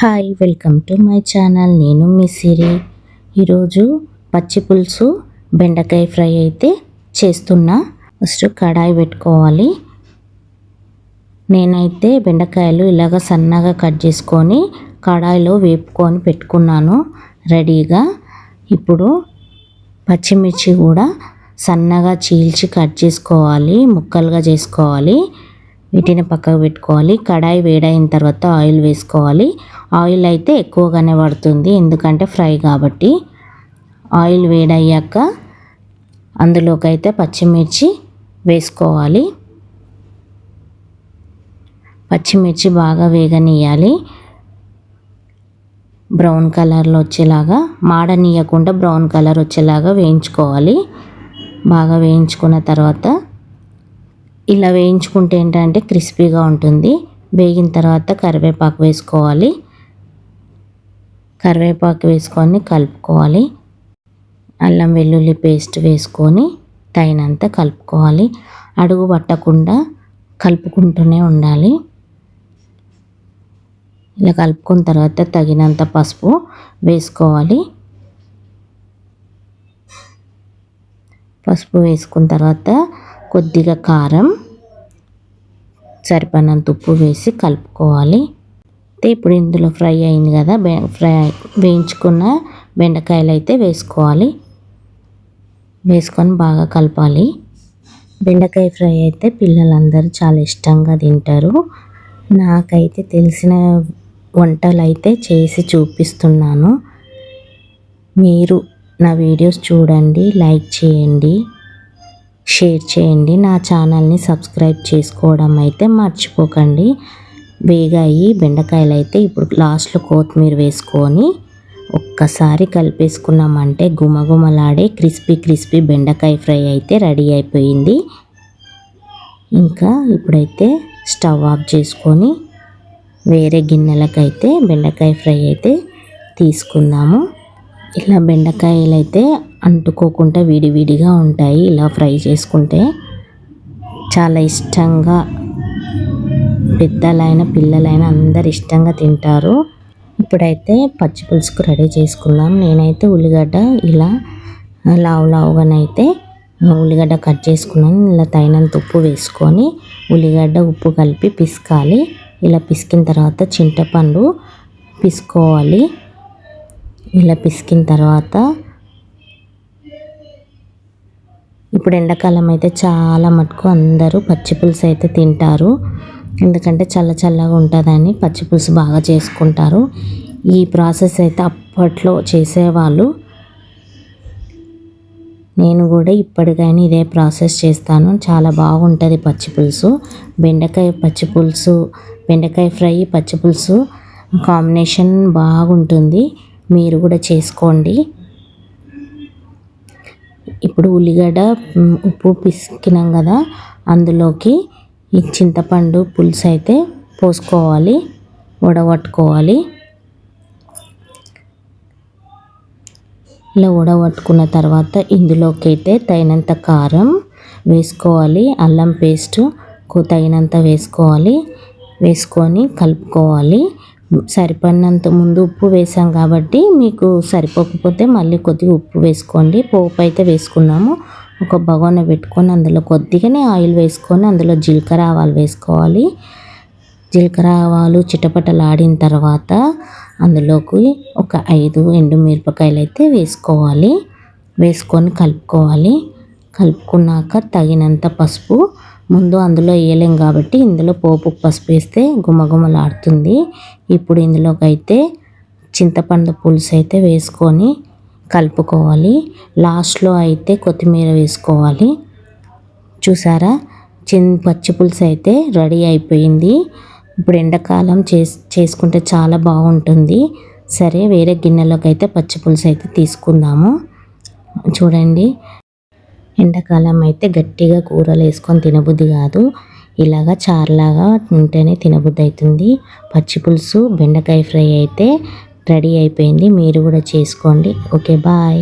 Hi welcome to my channel. నేను మీ సిరి. ఈరోజు పచ్చి పులుసు బెండకాయ ఫ్రై అయితే చేస్తున్నా. ఫస్ట్ కడాయి పెట్టుకోవాలి. నేనైతే బెండకాయలు ఇలాగ సన్నగా కట్ చేసుకొని కడాయిలో వేపుకొని పెట్టుకున్నాను రెడీగా. ఇప్పుడు పచ్చిమిర్చి కూడా సన్నగా చీల్చి కట్ చేసుకోవాలి ముక్కలుగా చేసుకోవాలి. వీటిని పక్కకు పెట్టుకోవాలి. కడాయి వేడైన తర్వాత ఆయిల్ వేసుకోవాలి. ఆయిల్ అయితే ఎక్కువగానే పడుతుంది. ఎందుకంటే ఫ్రై కాబట్టి. ఆయిల్ వేడయ్యాక అందులోకైతే పచ్చిమిర్చి వేసుకోవాలి. పచ్చిమిర్చి బాగా వేగనీయాలి బ్రౌన్ కలర్లో వచ్చేలాగా మాడనీయకుండా బ్రౌన్ కలర్ వచ్చేలాగా వేయించుకోవాలి. బాగా వేయించుకున్న తర్వాత ఇలా వేయించుకుంటే ఏంటంటే క్రిస్పీగా ఉంటుంది. వేగిన తర్వాత కరివేపాకు వేసుకోవాలి. కరివేపాకు వేసుకొని కలుపుకోవాలి. అల్లం వెల్లుల్లి పేస్ట్ వేసుకొని తగినంత కలుపుకోవాలి. అడుగు పట్టకుండా కలుపుకుంటూనే ఉండాలి. ఇలా కలుపుకున్న తర్వాత తగినంత పసుపు వేసుకోవాలి. పసుపు వేసుకున్న తర్వాత కొద్దిగా కారం సరిపడినంత ఉప్పు వేసి కలుపుకోవాలి. అయితే ఇప్పుడు ఇందులో ఫ్రై అయింది కదా ఫ్రై వేయించుకున్న బెండకాయలు అయితే వేసుకోవాలి. వేసుకొని బాగా కలపాలి. బెండకాయ ఫ్రై అయితే పిల్లలందరూ చాలా ఇష్టంగా తింటారు. నాకైతే తెలిసిన వంటలు అయితే చేసి చూపిస్తున్నాను. మీరు నా వీడియోస్ చూడండి లైక్ చేయండి. షేర్ చేయండి. నా ఛానల్ని సబ్స్క్రైబ్ చేసుకోవడం అయితే మర్చిపోకండి. వేగాయి బెండకాయలు అయితే ఇప్పుడు లాస్ట్లో కొత్తిమీర వేసుకొని ఒక్కసారి కలిపేసుకున్నామంటే గుమగుమలాడే క్రిస్పీ క్రిస్పీ బెండకాయ ఫ్రై అయితే రెడీ అయిపోయింది. ఇంకా ఇప్పుడైతే స్టవ్ ఆఫ్ చేసుకొని వేరే గిన్నెలకైతే బెండకాయ ఫ్రై అయితే తీసుకుందాము. ఇలా బెండకాయలు అయితే అంటుకోకుండా విడివిడిగా ఉంటాయి. ఇలా ఫ్రై చేసుకుంటే చాలా ఇష్టంగా పెద్దలైన పిల్లలైన అందరు ఇష్టంగా తింటారు. ఇప్పుడైతే పచ్చి పులుసుకు రెడీ చేసుకుందాం. నేనైతే ఉల్లిగడ్డ ఇలా లావు లావుగానైతే ఉల్లిగడ్డ కట్ చేసుకున్నాను. ఇలా తగినంత ఉప్పు వేసుకొని ఉల్లిగడ్డ ఉప్పు కలిపి పిసకాలి. ఇలా పిసికిన తర్వాత చింతపండు పిసుకోవాలి. ఇలా పిసికిన తర్వాత ఇప్పుడు ఎండాకాలం అయితే చాలా మటుకు అందరూ పచ్చి పులుసు అయితే తింటారు. ఎందుకంటే చల్ల చల్లగా ఉంటుందని పచ్చి పులుసు బాగా చేసుకుంటారు. ఈ ప్రాసెస్ అయితే అప్పట్లో చేసేవాళ్ళు. నేను కూడా ఇప్పటికైనా ఇదే ప్రాసెస్ చేస్తాను. చాలా బాగుంటుంది పచ్చి పులుసు. బెండకాయ పచ్చి పులుసు బెండకాయ ఫ్రై పచ్చి పులుసు కాంబినేషన్ బాగుంటుంది. మీరు కూడా చేసుకోండి. ఇప్పుడు ఉల్లిగడ్డ ఉప్పు పిసికినాం కదా అందులోకి ఈ చింతపండు పులుసు అయితే పోసుకోవాలి ఉడగట్టుకోవాలి ఇలా ఉడగట్టుకున్న తర్వాత ఇందులోకి అయితే తగినంత కారం వేసుకోవాలి అల్లం పేస్ట్ తగినంత వేసుకోవాలి వేసుకొని కలుపుకోవాలి. సరిపడినంత ముందు ఉప్పు వేసాం కాబట్టి మీకు సరిపోకపోతే మళ్ళీ కొద్దిగా ఉప్పు వేసుకోండి. పోపు అయితే వేసుకున్నాము. ఒక బగోన పెట్టుకొని అందులో కొద్దిగానే ఆయిల్ వేసుకొని అందులో జీలకర్ర ఆవాలు వేసుకోవాలి. జీలకర్ర ఆవాలు చిటపటలాడిన తర్వాత అందులోకి ఒక ఐదు ఎండు మిరపకాయలు అయితే వేసుకోవాలి. వేసుకొని కలుపుకోవాలి. కలుపుకున్నాక తగినంత పసుపు ముందు అందులో వేయలేం కాబట్టి ఇందులో పోపు పసుపు వేస్తే గుమగుమలాడుతుంది. ఇప్పుడు ఇందులోకి అయితే చింతపండు పులుసు అయితే వేసుకొని కలుపుకోవాలి. లాస్ట్లో అయితే కొత్తిమీర వేసుకోవాలి. చూసారా? చిన్ పచ్చి పులుసు అయితే రెడీ అయిపోయింది. ఇప్పుడు ఎండాకాలం చేస్ చేసుకుంటే చాలా బాగుంటుంది. సరే వేరే గిన్నెలోకి అయితే పచ్చి పులుసు అయితే తీసుకుందాము. చూడండి. ఎండాకాలం అయితే గట్టిగా కూరలు వేసుకొని తినబుద్ధి కాదు. ఇలాగా చారులాగా ఉంటేనే తినబుద్ధి అవుతుంది. పచ్చి పులుసు బెండకాయ ఫ్రై అయితే రెడీ అయిపోయింది. మీరు కూడా చేసుకోండి. Okay bye.